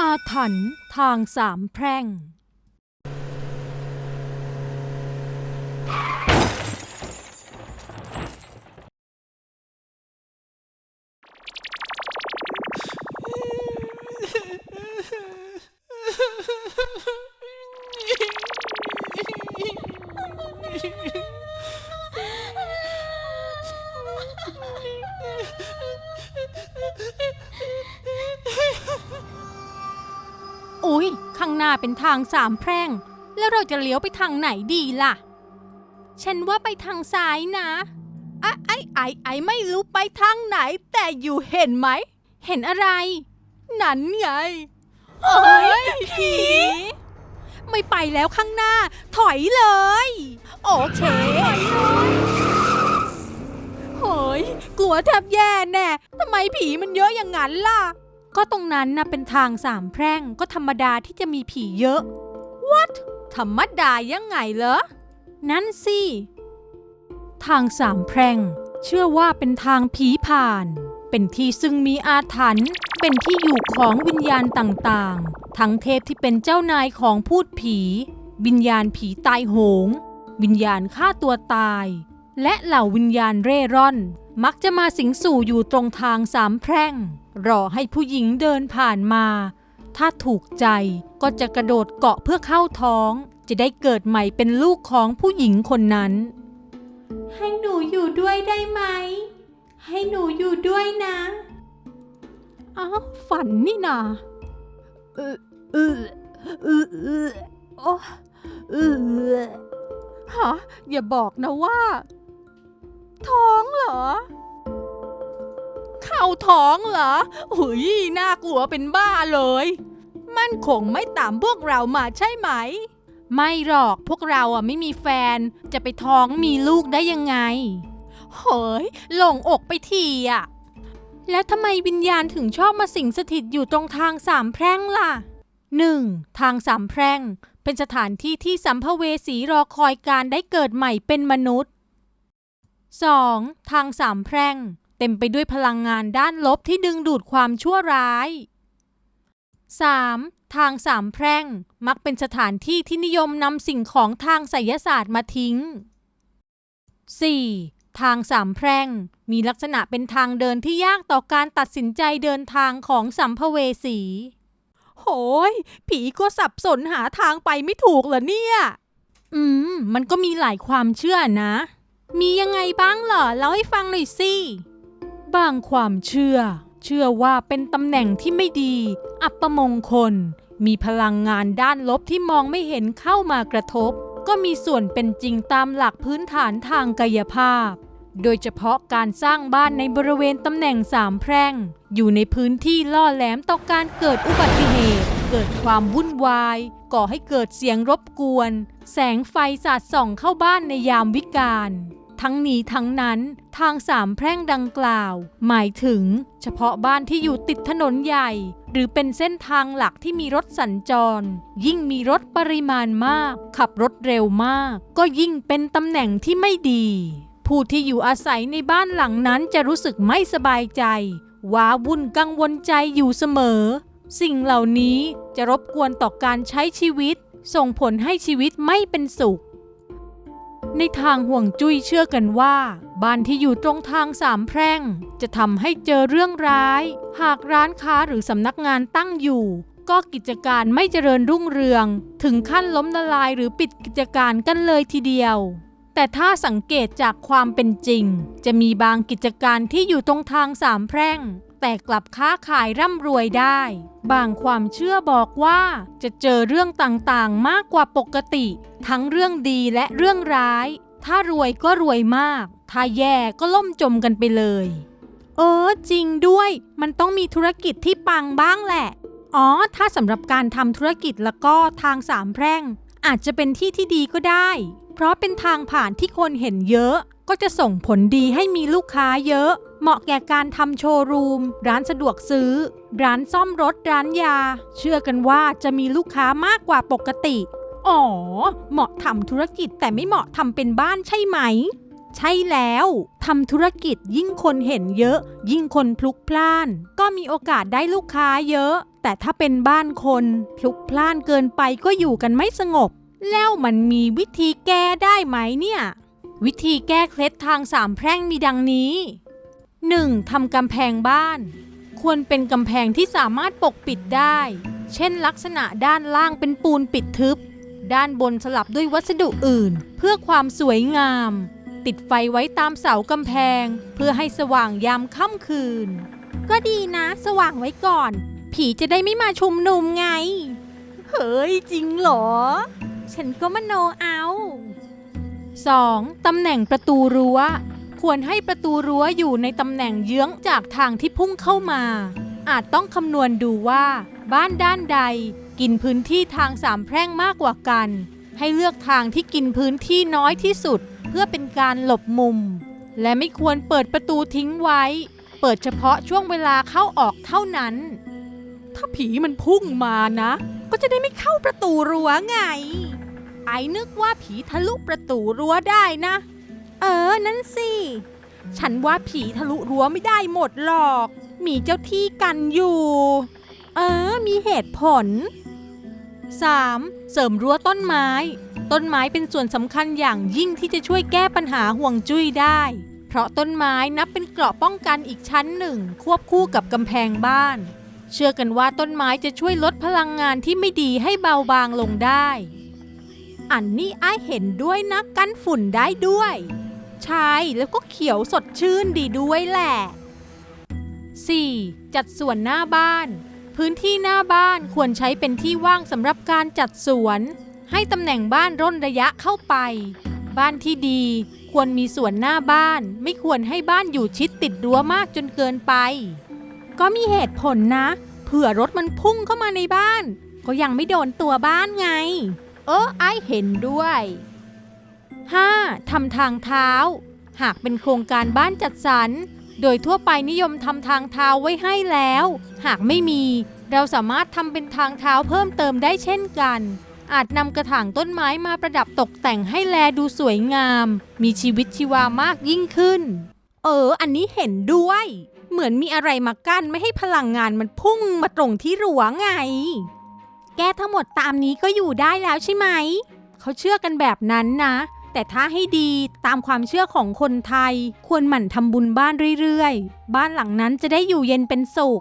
อาถรรพ์ทางสามแพร่ง อุ๊ย ข้างหน้าเป็นทางสามแพร่ง แล้วเราจะเลี้ยวไปทางไหนดีล่ะ ฉันว่าไปทางซ้ายนะอะไอไอไอไม่รู้ไปทางไหน แต่อยู่เห็นไหม เห็นอะไร นั่นไงเอ้ยผีไม่ไปแล้วข้างหน้า ถอยเลย โอเคโหยกลัวแทบแย่แน่ทำไมผีมันเยอะอย่างนั้นล่ะ ก็ตรงนั้นนะเป็นทางสามแพร่งก็ธรรมดาที่จะมีผีเยอะ What ธรรมดายังไงเหรอ นั่นสิ ทางสามแพร่ง เชื่อว่าเป็นทางผีผ่าน เป็นที่ซึ่งมีอาถรรพ์เป็นที่อยู่ของวิญญาณต่างๆ ทั้งเทพที่เป็นเจ้านายของพูดผี วิญญาณผีตายโหง วิญญาณฆ่าตัวตาย และเหล่าวิญญาณเร่ร่อน มักจะมาสิงสู่อยู่ตรงทางสามแพร่ง รอให้ผู้หญิงเดินผ่านมา ถ้าถูกใจก็จะกระโดดเกาะเพื่อเข้าท้อง จะได้เกิดใหม่เป็นลูกของผู้หญิงคนนั้น ให้หนูอยู่ด้วยได้ไหม ให้หนูอยู่ด้วยนะอ้าวฝันนี่นาเออเออเออเออโอ้เออฮะอย่าบอกนะว่า ท้องเหรอ เข้าท้องเหรอหุยน่ากลัวเป็นบ้าเลย มันคงไม่ตามพวกเรามาใช่ไหม ไม่หรอกพวกเราอะไม่มีแฟน จะไปท้องมีลูกได้ยังไง เฮ้ยหลงอกไปทีอะ แล้วทำไมวิญญาณถึงชอบมาสิงสถิตอยู่ตรงทางสามแพร่งล่ะ 1. ทางสามแพร่ง เป็นสถานที่ที่สัมภเวสีรอคอยการได้เกิดใหม่เป็นมนุษย์ 2. ทางสามแพร่ง เต็มไปด้วยพลังงานด้านลบที่ดึงดูดความชั่วร้าย 3. ทางสามแพร่ง มักเป็นสถานที่ที่นิยมนำสิ่งของทางไสยศาสตร์มาทิ้ง 4. ทางสามแพร่ง มีลักษณะเป็นทางเดินที่ยากต่อการตัดสินใจเดินทางของสัมภเวสี โหย ผีก็สับสนหาทางไปไม่ถูกเหรอเนี่ย อืม มันก็มีหลายความเชื่อนะ มียังไงบ้างเหรอ เล่าให้ฟังหน่อยสิ บางความเชื่อ เชื่อว่าเป็นตำแหน่งที่ไม่ดี อัปมงคล มีพลังงานด้านลบที่มองไม่เห็นเข้ามากระทบ ก็มีส่วนเป็นจริงตามหลักพื้นฐานทางกายภาพ โดยเฉพาะการสร้างบ้านในบริเวณตำแหน่งสามแพร่ง อยู่ในพื้นที่ล่อแหลมต่อการเกิดอุบัติเหตุ เกิดความวุ่นวาย ก่อให้เกิดเสียงรบกวน แสงไฟสาดส่องเข้าบ้านในยามวิกาล ทั้งนี้ทั้งนั้นทางสามแพร่งดังกล่าว หมายถึง เฉพาะบ้านที่อยู่ติดถนนใหญ่ หรือเป็นเส้นทางหลักที่มีรถสัญจร ยิ่งมีรถปริมาณมาก ขับรถเร็วมาก ก็ยิ่งเป็นตำแหน่งที่ไม่ดี ผู้ที่อยู่อาศัยในบ้านหลังนั้นจะรู้สึกไม่สบายใจ ว้าวุ่นกังวลใจอยู่เสมอ สิ่งเหล่านี้จะรบกวนต่อการใช้ชีวิต ส่งผลให้ชีวิตไม่เป็นสุข ในทางห่วงจุ้ยเชื่อกันว่า บ้านที่อยู่ตรงทางสามแพร่ง จะทำให้เจอเรื่องร้าย หากร้านค้าหรือสำนักงานตั้งอยู่ ก็กิจการไม่เจริญรุ่งเรือง ถึงขั้นล้มละลายหรือปิดกิจการกันเลยทีเดียว แต่ถ้าสังเกตจากความเป็นจริง จะมีบางกิจการที่อยู่ตรงทางสามแพร่ง แต่กลับค้าขายร่ำรวยได้ บางความเชื่อบอกว่าจะเจอเรื่องต่างๆมากกว่าปกติ ทั้งเรื่องดีและเรื่องร้าย ถ้ารวยก็รวยมาก ถ้าแย่ก็ล่มจมกันไปเลย เออจริงด้วย มันต้องมีธุรกิจที่ปังบ้างแหละ อ๋อ ถ้าสำหรับการทำธุรกิจแล้วก็ทางสามแพร่ง อาจจะเป็นที่ที่ดีก็ได้ เพราะเป็นทางผ่านที่คนเห็นเยอะ ก็จะส่งผลดีให้มีลูกค้าเยอะ เหมาะแก่การทำโชว์รูม ร้านสะดวกซื้อ ร้านซ่อมรถ ร้านยา เชื่อกันว่าจะมีลูกค้ามากกว่าปกติ อ๋อ เหมาะทำธุรกิจแต่ไม่เหมาะทำเป็นบ้านใช่ไหม ใช่แล้วทำธุรกิจยิ่งคนเห็นเยอะ ยิ่งคนพลุกพล่าน ก็มีโอกาสได้ลูกค้าเยอะ แต่ถ้าเป็นบ้านคน พลุกพล่านเกินไปก็อยู่กันไม่สงบ แล้วมันมีวิธีแก้ได้ไหมเนี่ย วิธีแก้เคล็ดทางสามแพร่งมีดังนี้ 1. ทำกำแพงบ้าน ควรเป็นกำแพงที่สามารถปกปิดได้ เช่นลักษณะด้านล่างเป็นปูนปิดทึบ ด้านบนสลับด้วยวัสดุอื่น เพื่อความสวยงาม ติดไฟไว้ตามเสากำแพง เพื่อให้สว่างยามค่ำคืน ก็ดีนะสว่างไว้ก่อน ผีจะได้ไม่มาชุมนุมไง เฮ้ยจริงเหรอ ฉันก็มโนเอา 2. ตำแหน่งประตูรั้ว ควรให้ประตูรั้วอยู่ในตำแหน่งเยื้องจากทางที่พุ่งเข้ามา อาจต้องคำนวณดูว่า บ้านด้านใด กินพื้นที่ทางสามแพร่งมากกว่ากัน ให้เลือกทางที่กินพื้นที่น้อยที่สุด เพื่อเป็นการหลบมุม และไม่ควรเปิดประตูทิ้งไว้ เปิดเฉพาะช่วงเวลาเข้าออกเท่านั้น ถ้าผีมันพุ่งมานะ ก็จะได้ไม่เข้าประตูรั้วไง ไอ้นึกว่าผีทะลุประตูรั้วได้นะ เออ นั่นสิ ฉันว่าผีทะลุรั้วไม่ได้หมดหรอก มีเจ้าที่กันอยู่ เออ มีเหตุผล 3. เสริมรั้วต้นไม้ ต้นไม้เป็นส่วนสำคัญอย่างยิ่งที่จะช่วยแก้ปัญหาห่วงจุ้ยได้ เพราะต้นไม้นับเป็นเกราะป้องกันอีกชั้นหนึ่ง ควบคู่กับกำแพงบ้าน เชื่อกันว่าต้นไม้จะช่วยลดพลังงานที่ไม่ดีให้เบาบางลงได้ อันนี้ไอเห็นด้วยนะกันฝุ่นได้ด้วย ใช่แล้วก็เขียวสดชื่นดีด้วยแหละ 4. จัดสวนหน้าบ้าน พื้นที่หน้าบ้านควรใช้เป็นที่ว่างสำหรับการจัดสวน ให้ตำแหน่งบ้านร่นระยะเข้าไป บ้านที่ดีควรมีสวนหน้าบ้าน ไม่ควรให้บ้านอยู่ชิดติดรั้วมากจนเกินไป ก็มีเหตุผลนะ เผื่อรถมันพุ่งเข้ามาในบ้าน ก็ยังไม่โดนตัวบ้านไง เออไอเห็นด้วย 5. ทำทางเท้า หากเป็นโครงการบ้านจัดสรร โดยทั่วไปนิยมทำทางเท้าไว้ให้แล้ว หากไม่มี เราสามารถทำเป็นทางเท้าเพิ่มเติมได้เช่นกัน อาจนำกระถางต้นไม้มาประดับตกแต่งให้แลดูสวยงาม มีชีวิตชีวามากยิ่งขึ้น เออ อันนี้เห็นด้วย เหมือนมีอะไรมากั้นไม่ให้พลังงานมันพุ่งมาตรงที่รั้วไง แก้ทั้งหมดตามนี้ก็อยู่ได้แล้วใช่ไหม เขาเชื่อกันแบบนั้นนะ แต่ถ้าให้ดีตามความเชื่อของคนไทย ควรหมั่นทำบุญบ้านเรื่อยๆ บ้านหลังนั้นจะได้อยู่เย็นเป็นสุข